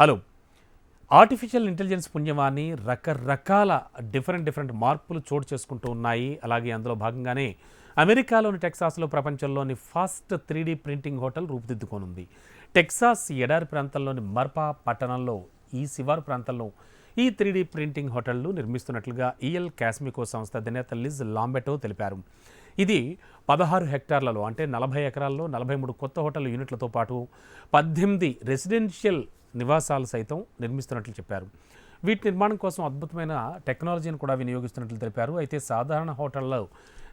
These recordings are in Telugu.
హలో. ఆర్టిఫిషియల్ ఇంటెలిజెన్స్ పుణ్యమాన్ని రకరకాల డిఫరెంట్ డిఫరెంట్ మార్పులు చోటు చేసుకుంటూ ఉన్నాయి. అలాగే అందులో భాగంగానే అమెరికాలోని టెక్సాస్లో ప్రపంచంలోని ఫస్ట్ త్రీ ప్రింటింగ్ హోటల్ రూపుదిద్దుకోనుంది. టెక్సాస్ ఎడారి ప్రాంతంలోని మర్పా పట్టణంలో ఈ శివారు ప్రాంతంలో ఈ త్రీ ప్రింటింగ్ హోటళ్ళు నిర్మిస్తున్నట్లుగా ఈఎల్ కాస్మికో సంస్థ అధినేత లిజ్ లాంబెటో తెలిపారు. ఇది పదహారు హెక్టార్లలో అంటే నలభై ఎకరాల్లో నలభై మూడు కొత్త హోటల్ యూనిట్లతో పాటు పద్దెనిమిది రెసిడెన్షియల్ నివాసాలు సైతం నిర్మిస్తున్నట్లు చెప్పారు. వీటి నిర్మాణం కోసం అద్భుతమైన టెక్నాలజీని కూడా వినియోగిస్తున్నట్లు తెలిపారు. అయితే సాధారణ హోటల్లో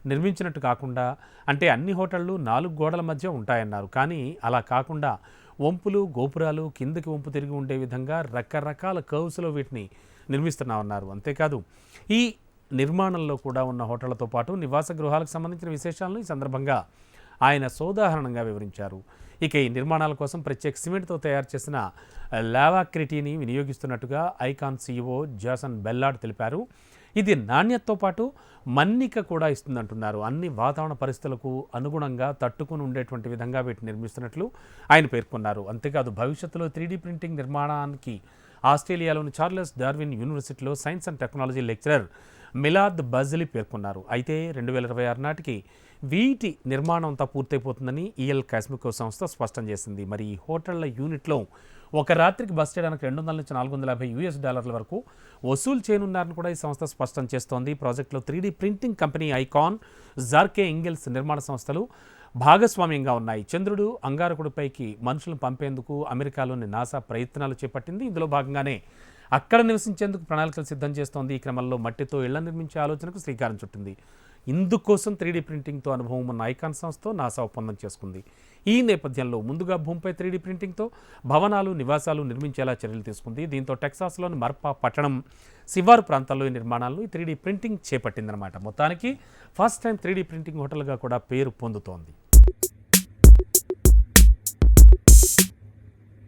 నిర్మించినట్టు కాకుండా అంటే అన్ని హోటళ్ళు నాలుగు గోడల మధ్య ఉంటాయన్నారు. కానీ అలా కాకుండా వంపులు గోపురాలు కిందకి వంపు తిరిగి ఉండే విధంగా రకరకాల కర్వ్స్లో వీటిని నిర్మిస్తున్నామన్నారు. అంతేకాదు ఈ నిర్మాణంలో కూడా ఉన్న హోటళ్ళతో పాటు నివాస గృహాలకు సంబంధించిన విశేషాలను ఈ సందర్భంగా ఆయన సోదాహరణంగా వివరించారు. ఇక ఈ నిర్మాణాల కోసం ప్రత్యేక సిమెంట్తో తయారు చేసిన లావాక్రిటీని వినియోగిస్తున్నట్టుగా ఐకాన్ సీఈఓ జాసన్ బెల్లాడ్ తెలిపారు. ఇది నాణ్యతతో పాటు మన్నిక కూడా ఇస్తుందంటున్నారు. అన్ని వాతావరణ పరిస్థితులకు అనుగుణంగా తట్టుకుని ఉండేటువంటి విధంగా వీటిని నిర్మిస్తున్నట్లు ఆయన పేర్కొన్నారు. అంతేకాదు భవిష్యత్తులో త్రీడీ ప్రింటింగ్ నిర్మాణానికి ఆస్ట్రేలియాలోని చార్లెస్ డార్విన్ యూనివర్సిటీలో science and technology lecturer Milad Bazli పేర్కొన్నారు. అయితే రెండు వేల ఇరవై ఆరు నాటికి వీటి నిర్మాణం అంతా పూర్తయిపోతుందని ఈఎల్ కాస్మికో సంస్థ స్పష్టం చేసింది. మరి ఈ హోటళ్ళ యూనిట్లో ఒక రాత్రికి బస్ చేయడానికి రెండు వందల నుంచి నాలుగు వందల యాభై యూఎస్ డాలర్ల వరకు వసూలు చేయనున్నారని కూడా ఈ సంస్థ స్పష్టం చేస్తోంది. ప్రాజెక్టులో three D printing company ICON Bjarke Ingels నిర్మాణ సంస్థలు భాగస్వామ్యంగా ఉన్నాయి. చంద్రుడు అంగారకుడిపైకి మనుషులను పంపేందుకు అమెరికాలోని నాసా ప్రయత్నాలు చేపట్టింది. ఇందులో భాగంగానే అక్కడ నివసించేందుకు ప్రణాళికలు సిద్ధం చేస్తోంది. ఈ క్రమంలో మట్టితో ఇళ్ళ నిర్మించే ఆలోచనకు శ్రీకారం చుట్టింది. ఇందుకోసం త్రీడీ ప్రింటింగ్తో అనుభవం ఉన్న ఐకాన్ సంస్థతో నాసా ఒప్పందం చేసుకుంది. ఈ నేపథ్యంలో ముందుగా భూమిపై త్రీడీ ప్రింటింగ్తో భవనాలు నివాసాలు నిర్మించేలా చర్యలు తీసుకుంది. దీంతో టెక్సాస్లోని మర్పా పట్టణం శివారు ప్రాంతాల్లో ఈ నిర్మాణాలను త్రీడీ ప్రింటింగ్ చేపట్టిందనమాట మొత్తానికి first time three D printing హోటల్గా కూడా పేరు పొందుతోంది.